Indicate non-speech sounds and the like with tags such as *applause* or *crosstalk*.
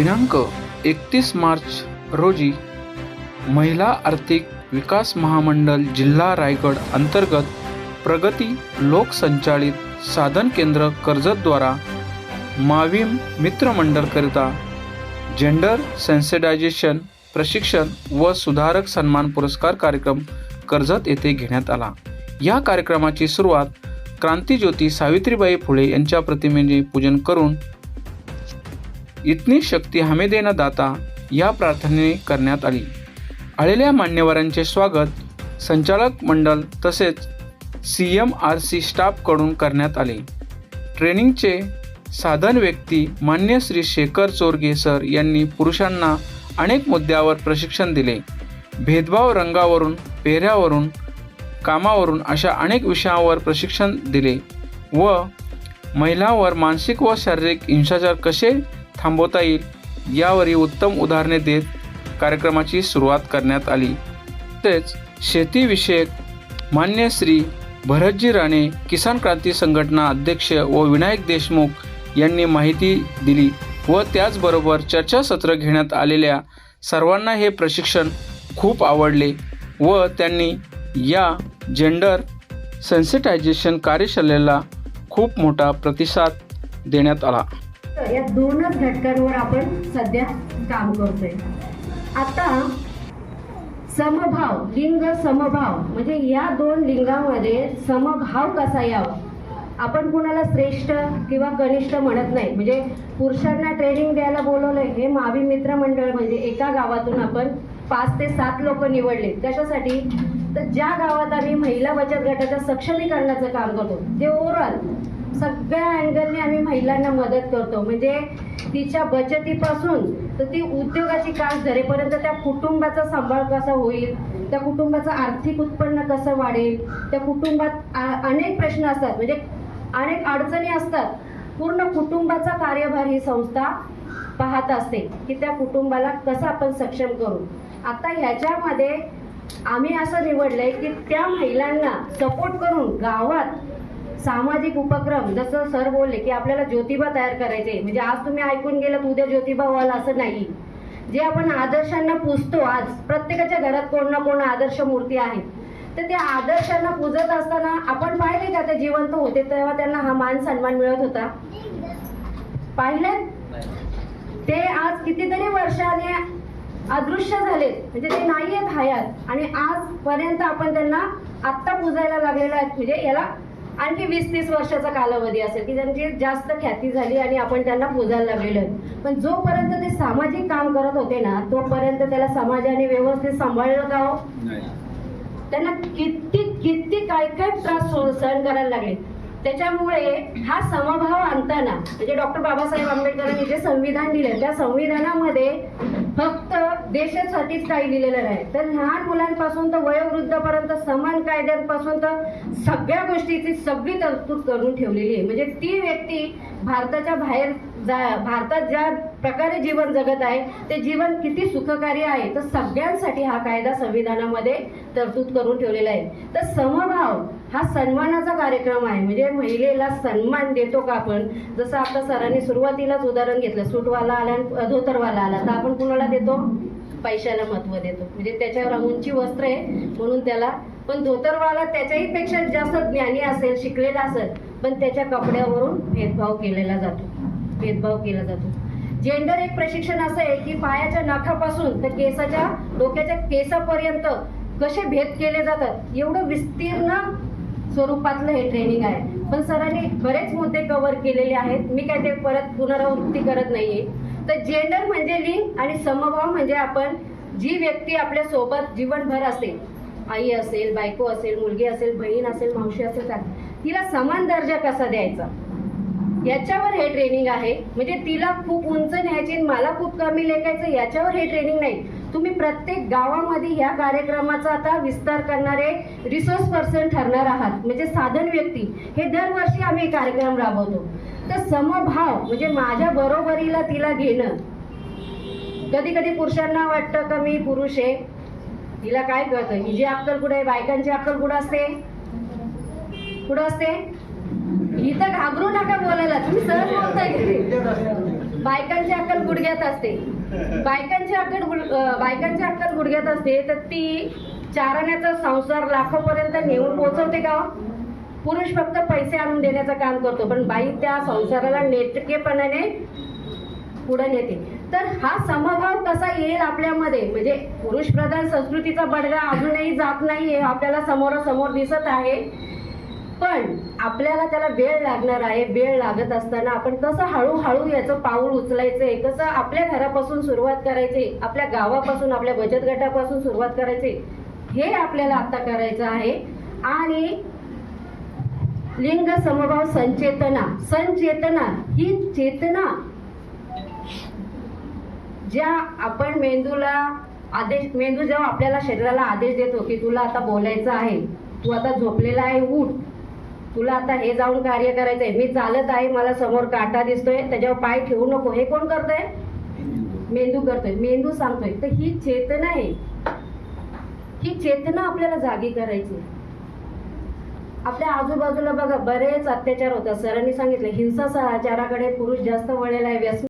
दिनांक एकतीस मार्च रोजी महिला आर्थिक विकास महामंडळ जिल्हा रायगड अंतर्गत प्रगती लोकसंचालित साधन केंद्र कर्जतद्वारा माविम मित्रमंडळकरिता जेंडर सेन्सिटायझेशन प्रशिक्षण व सुधारक सन्मान पुरस्कार कार्यक्रम कर्जत येथे घेण्यात आला. या कार्यक्रमाची सुरुवात क्रांतीज्योती सावित्रीबाई फुले यांच्या प्रतिमेचे पूजन करून इतनी शक्ती हमे देना दाता या प्रार्थनेने करण्यात आली. आलेल्या मान्यवरांचे स्वागत संचालक मंडळ तसेच सी एम आर सी स्टाफकडून करण्यात आले. ट्रेनिंगचे साधन व्यक्ती मान्य श्री शेखर चोरगे सर यांनी पुरुषांना अनेक मुद्द्यावर प्रशिक्षण दिले. भेदभाव रंगावरून पेहऱ्यावरून कामावरून अशा अनेक विषयांवर प्रशिक्षण दिले व महिलांवर मानसिक व शारीरिक हिंसाचार कसे थांबवता येईल. यावरही उत्तम उदाहरणे देत कार्यक्रमाची सुरुवात करण्यात आली. तसेच शेतीविषयक मान्य श्री भरतजी राणे किसान क्रांती संघटना अध्यक्ष व विनायक देशमुख यांनी माहिती दिली व त्याचबरोबर चर्चासत्र घेण्यात आलेल्या सर्वांना हे प्रशिक्षण खूप आवडले व त्यांनी या जेंडर सेन्सिटायझेशन कार्यशाळेला खूप मोठा प्रतिसाद देण्यात आला. या दोनच घटकांवर आपण सध्या काम करतोय. आता समभाव लिंग समभाव म्हणजे या दोन लिंगामध्ये समभाव कसा यावा? आपण कुणाला श्रेष्ठ किंवा कनिष्ठ म्हणत नाही. म्हणजे पुरुषांना ट्रेनिंग द्यायला बोलवलंय हे मावी मित्र मंडळ म्हणजे एका गावातून आपण पाच ते सात लोक निवडले. कशासाठी तर ज्या गावात आम्ही महिला बचत गटाच्या सक्षमीकरणाचं काम करतो ते ओव्हरऑल सगळ्या अँगलने आम्ही महिलांना मदत करतो. म्हणजे तिच्या बचतीपासून तर ती उद्योगाची कास धरेपर्यंत त्या कुटुंबाचा सांभाळ कसा होईल त्या कुटुंबाचं आर्थिक उत्पन्न कसं वाढेल त्या कुटुंबात आ- अनेक प्रश्न असतात. म्हणजे अनेक अडचणी असतात. पूर्ण कुटुंबाचा कार्यभार ही संस्था पाहत असते की त्या कुटुंबाला कसं आपण सक्षम करू. आता ह्याच्यामध्ये आम्ही असं निवडलंय की त्या महिलांना सपोर्ट करून गावात सामाजिक उपक्रम जसं सर बोलले की आपल्याला ज्योतिबा तयार करायचे. म्हणजे आज तुम्ही ऐकून गेलात उद्या ज्योतिबा व्हाल असं नाही. जे आपण आदर्शांना पुजतो आज प्रत्येकाच्या घरात कोण ना कोण आदर्श मूर्ती आहे. तर त्या आदर्शांना पूजत असताना आपण पाहिले का ते जिवंत होते तेव्हा त्यांना हा मान सन्मान मिळत होता? पाहिले ते आज कितीतरी वर्षाने अदृश्य झालेत. म्हणजे ते नाही आहेत हयात. आणि आजपर्यंत आपण त्यांना आत्ता पुजायला लागलेला आहे म्हणजे याला आणखी वीस तीस वर्षाचा कालावधी असेल की त्यांची जास्त ख्याती झाली आणि आपण त्यांना पुजायला लागलेलो पण जोपर्यंत ते सामाजिक काम करत होते ना तोपर्यंत त्याला समाजाने व्यवस्थित सांभाळलं का हो? त्यांना किती किती काय काय त्रास सह- सहन करायला लागले. त्याच्यामुळे हा समभाव आणताना म्हणजे डॉक्टर बाबासाहेब आंबेडकरांनी जे संविधान दिलं त्या संविधानामध्ये फक्त देशासाठीच काही लिहिलेलं नाही. तर लहान मुलांपासून तर वयोवृद्धापर्यंत समान कायद्यांपासून तर सगळ्या गोष्टीची सगळी तरतूद करून ठेवलेली आहे. म्हणजे ती व्यक्ती भारताच्या बाहेर जा भारतात ज्या प्रकारे जीवन जगत आहे ते जीवन किती सुखकारी आहे तर सगळ्यांसाठी हा कायदा संविधानामध्ये तरतूद करून ठेवलेला आहे. तर समभाव हा सन्मानाचा कार्यक्रम आहे. म्हणजे महिलेला सन्मान देतो का आपण? जसं आता सरांनी सुरुवातीलाच उदाहरण घेतलं सूटवाला आला आणि धोतरवाला आला. तर आपण कुणाला देतो? पैशाला महत्त्व देतो. म्हणजे त्याच्यावर उंची वस्त्र आहे म्हणून त्याला. पण धोतरवाला त्याच्याही पेक्षा जास्त ज्ञानी असेल शिकलेला असेल पण त्याच्या कपड्यावरून भेदभाव केलेला जातो. भेदभाव केला जातो. जेंडर एक प्रशिक्षण असं आहे की पायाच्या नाखापासून तर केसाच्या डोक्याच्या केसापर्यंत कसे भेद केले जातात एवढं विस्तीर्ण स्वरूपातलं हे ट्रेनिंग आहे. पण सरांनी बरेच मुद्दे कव्हर केलेले आहेत. मी काय ते परत पुनरावृत्ती करत नाहीये. तर जेंडर म्हणजे लिंग आणि समभाव म्हणजे आपण जी व्यक्ती आपल्यासोबत जीवनभर असेल आई असेल बायको असेल मुलगी असेल बहीण असेल मावशी असेल तिला समान दर्जा कसा द्यायचा? याच्यावर हे ट्रेनिंग आहे. म्हणजे तिला खूप उंच न्यायची आणि मला खूप कमी लेखायचं याच्यावर हे ट्रेनिंग नाही. तुम्ही प्रत्येक गावामध्ये या कार्यक्रमाचा आता विस्तार करणारे रिसोर्स पर्सन ठरणार आहात. म्हणजे साधन व्यक्ती. हे दरवर्षी आम्ही कार्यक्रम राबवतो. तर समभाव म्हणजे माझ्या बरोबरीला तिला घेणं. कधी कधी पुरुषांना वाटतं का मी पुरुष आहे? तिला काय कळतं? हिची अक्कल कुठे बायकांची अक्कल कुठं असते. कुठं असते? इथं घाबरू नका बोलायला. तुम्ही सहज बोलताय की बायकांची अक्कल गुडघ्यात असते. *laughs* बायकांची अक्कल बायकांची अक्कल गुडघ्यात असते तर ती चारण्याचा संसार लाखोपर्यंत नेऊन पोहोचवते का? पुरुष फक्त पैसे आणून देण्याचं काम करतो पण बाई त्या संसाराला नेटकेपणाने पुढे नेते. तर हा समभाव कसा येईल आपल्यामध्ये? म्हणजे पुरुष प्रधान संस्कृतीचा बडगा अजूनही जात नाहीये आपल्याला समोरासमोर दिसत आहे. पण आपल्याला त्याला वेळ लागणार आहे वेळ लागत असताना आपण कसं हळूहळू याचं पाऊल उचलायचंय कसं आपल्या घरापासून सुरुवात करायची आपल्या गावापासून आपल्या बचत गटापासून सुरुवात करायची हे आपल्याला आता करायचं आहे. आणि लिंग समभाव संचेतना संचेतना ही चेतना ज्या आपण मेंदूला आदेश मेंदू जेव्हा आपल्याला शरीराला आदेश देतो की तुला आता बोलायचं आहे तू आता झोपलेला आहे उठ. तुला आता हे जाऊन कार्य करायचंय. मी चालत आहे मला समोर काटा दिसतोय त्याच्यावर पाय ठेवू नको. हे कोण करतोय? मेंदू करतोय. मेंदू सांगतोय. तर ही चेतना आहे. ही चेतना आपल्याला जागी करायची आहे. आपल्या आजूबाजूला बघा बरेच अत्याचार होतात. सरांनी सांगितलं हिंसाचाराकडे पुरुष जास्त वळलेला आहे. व्यसन